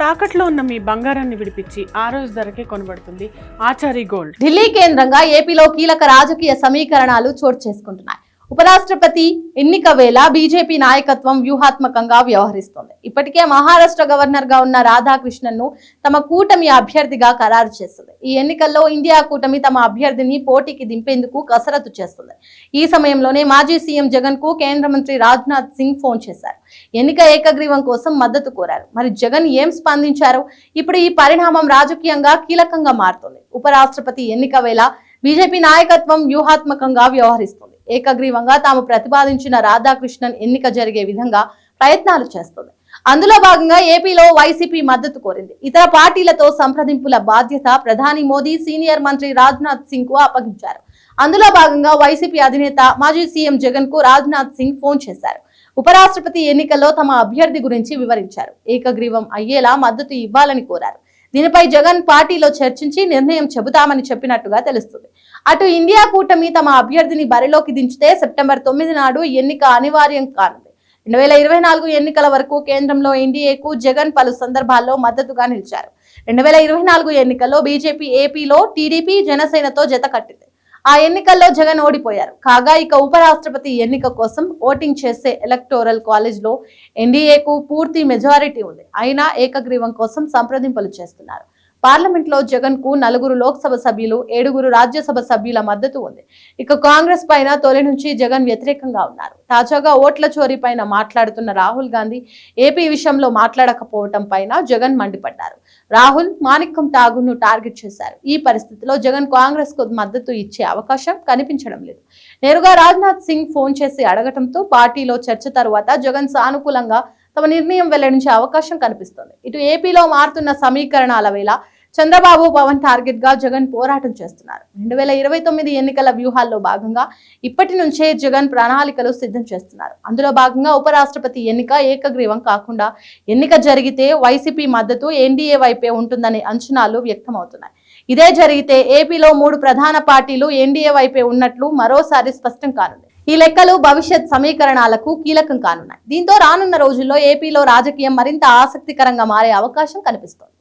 తాకట్లో ఉన్న మీ బంగారాన్ని విడిపించి ఆ రోజు ధరకే కొనబడుతుంది. ఆచారి గోల్డ్. ఢిల్లీ కేంద్రంగా ఏపీలో కీలక రాజకీయ సమీకరణాలు చోటు చేసుకుంటున్నాయి. ఉపరాష్ట్రపతి ఎన్నిక వేళ బీజేపీ నాయకత్వం వ్యూహాత్మకంగా వ్యవహరిస్తోంది. ఇప్పటికే మహారాష్ట్ర గవర్నర్గా ఉన్న రాధాకృష్ణన్ను తమ కూటమి అభ్యర్థిగా ఖరారు చేస్తుంది. ఈ ఎన్నికల్లో ఇండియా కూటమి తమ అభ్యర్థిని పోటీకి దింపేందుకు కసరత్తు చేస్తుంది. ఈ సమయంలోనే మాజీ సీఎం జగన్కు కేంద్ర మంత్రి రాజ్నాథ్ సింగ్ ఫోన్ చేశారు. ఎన్నిక ఏకగ్రీవం కోసం మద్దతు కోరారు. మరి జగన్ ఏం స్పందించారు? ఇప్పుడు ఈ పరిణామం రాజకీయంగా కీలకంగా మారుతుంది. ఉపరాష్ట్రపతి ఎన్నిక వేళ బీజేపీ నాయకత్వం వ్యూహాత్మకంగా వ్యవహరిస్తుంది. ఏకగ్రీవంగా తాము ప్రతిపాదించిన రాధాకృష్ణన్ ఎన్నిక జరిగే విధంగా ప్రయత్నాలు చేస్తుంది. అందులో భాగంగా ఏపీలో వైసీపీ మద్దతు కోరింది. ఇతర పార్టీలతో సంప్రదింపుల బాధ్యత ప్రధాని మోదీ సీనియర్ మంత్రి రాజ్నాథ్ సింగ్కు అప్పగించారు. అందులో భాగంగా వైసీపీ అధినేత మాజీ సీఎం జగన్కు రాజ్నాథ్ సింగ్ ఫోన్ చేశారు. ఉపరాష్ట్రపతి ఎన్నికల్లో తమ అభ్యర్థి గురించి వివరించారు. ఏకగ్రీవం అయ్యేలా మద్దతు ఇవ్వాలని కోరారు. దీనిపై జగన్ పార్టీలో చర్చించి నిర్ణయం చెబుతామని చెప్పినట్టుగా తెలుస్తుంది. అటు ఇండియా కూటమి తమ అభ్యర్థిని బరిలోకి దించితే సెప్టెంబర్ తొమ్మిది నాడు ఎన్నిక అనివార్యం కానుంది. రెండు వేల ఇరవై నాలుగు ఎన్నికల వరకు కేంద్రంలో ఎన్డీఏకు జగన్ పలు సందర్భాల్లో మద్దతుగా నిలిచారు. రెండు వేల ఇరవై నాలుగు ఎన్నికల్లో బీజేపీ ఏపీలో టీడీపీ జనసేనతో జత కట్టింది. ఆ ఎన్నికల్లో జగన్ ఓడిపోయారు. కాగా ఇక ఉపరాష్ట్రపతి ఎన్నిక కోసం ఓటింగ్ చేసే ఎలక్టోరల్ కాలేజ్లో ఎన్డీఏకు పూర్తి మెజారిటీ ఉంది. అయినా ఏకగ్రీవం కోసం సంప్రదింపులు చేస్తున్నారు. పార్లమెంట్లో జగన్కు నలుగురు లోక్సభ సభ్యులు ఏడుగురు రాజ్యసభ సభ్యుల మద్దతు ఉంది. ఇక కాంగ్రెస్ పైన తొలి నుంచి జగన్ వ్యతిరేకంగా ఉన్నారు. తాజాగా ఓట్ల చోరీ పైన మాట్లాడుతున్న రాహుల్ గాంధీ ఏపీ విషయంలో మాట్లాడకపోవటం పైన జగన్ మండిపడ్డారు. రాహుల్ మాణిక్యం ఠాగూర్ టార్గెట్ చేశారు. ఈ పరిస్థితిలో జగన్ కాంగ్రెస్కు మద్దతు ఇచ్చే అవకాశం కనిపించడం లేదు. నేరుగా రాజ్నాథ్ సింగ్ ఫోన్ చేసి అడగటంతో పార్టీలో చర్చ తరువాత జగన్ సానుకూలంగా తమ నిర్ణయం వెల్లడించే అవకాశం కనిపిస్తోంది. ఇటు ఏపీలో మారుతున్న సమీకరణాల వేళ చంద్రబాబు పవన్ టార్గెట్గా జగన్ పోరాటం చేస్తున్నారు. రెండు వేల ఇరవై తొమ్మిది ఎన్నికల వ్యూహాల్లో భాగంగా ఇప్పటి నుంచే జగన్ ప్రణాళికలు సిద్ధం చేస్తున్నారు. అందులో భాగంగా ఉపరాష్ట్రపతి ఎన్నిక ఏకగ్రీవం కాకుండా ఎన్నిక జరిగితే వైసీపీ మద్దతు ఎన్డీఏ వైపే ఉంటుందనే అంచనాలు వ్యక్తమవుతున్నాయి. ఇదే జరిగితే ఏపీలో మూడు ప్రధాన పార్టీలు ఎన్డీఏ వైపే ఉన్నట్లు మరోసారి స్పష్టం కానుంది. ఈ లెక్కలు భవిష్యత్ సమీకరణాలకు కీలకం కానున్నాయి. దీంతో రానున్న రోజుల్లో ఏపీలో రాజకీయం మరింత ఆసక్తికరంగా మారే అవకాశం కనిపిస్తోంది.